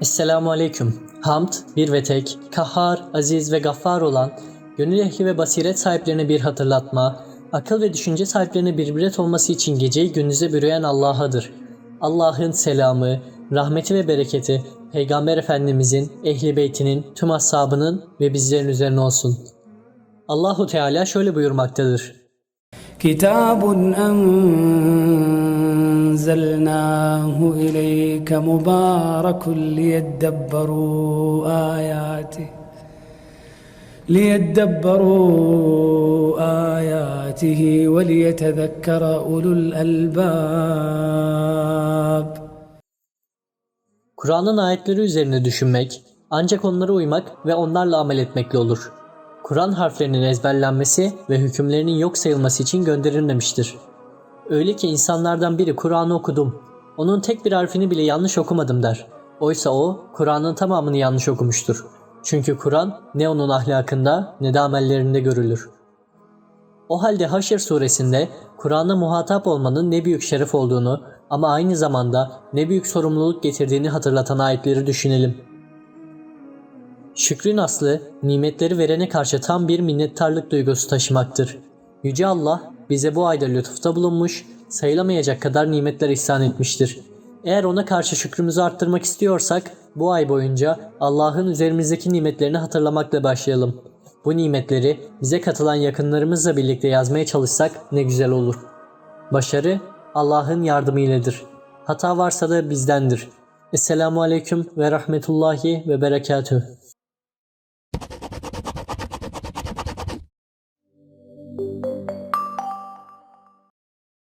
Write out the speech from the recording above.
Esselamu Aleyküm. Hamd, bir ve tek, kahhar, aziz ve gaffar olan, gönül ehli ve basiret sahiplerine bir hatırlatma, akıl ve düşünce sahiplerine bir ibret olması için geceyi gündüze bürüyen Allah'adır. Allah'ın selamı, rahmeti ve bereketi Peygamber Efendimizin, ehli beytinin, tüm ashabının ve bizlerin üzerine olsun. Allahu Teala şöyle buyurmaktadır. Kitabun enzelnâ إليك مبارك ليدبروا آياته ليدبروا آياته وليتذكر أولو الألباب Kur'an'ın ayetleri üzerine düşünmek, ancak onlara uymak ve onlarla amel etmekle olur. Kur'an harflerinin ezberlenmesi ve hükümlerinin yok sayılması için gönderilmemiştir. Öyle ki insanlardan biri Kur'an'ı okudum, onun tek bir harfini bile yanlış okumadım der. Oysa o, Kur'an'ın tamamını yanlış okumuştur. Çünkü Kur'an ne onun ahlakında ne de amellerinde görülür. O halde Haşr suresinde Kur'an'a muhatap olmanın ne büyük şeref olduğunu ama aynı zamanda ne büyük sorumluluk getirdiğini hatırlatan ayetleri düşünelim. Şükrün aslı nimetleri verene karşı tam bir minnettarlık duygusu taşımaktır. Yüce Allah bize bu ayda lütufta bulunmuş, sayılamayacak kadar nimetler ihsan etmiştir. Eğer ona karşı şükrümüzü arttırmak istiyorsak bu ay boyunca Allah'ın üzerimizdeki nimetlerini hatırlamakla başlayalım. Bu nimetleri bize katılan yakınlarımızla birlikte yazmaya çalışsak ne güzel olur. Başarı Allah'ın yardımıyledir. Hata varsa da bizdendir. Esselamu Aleyküm ve Rahmetullahi ve Berekatüh.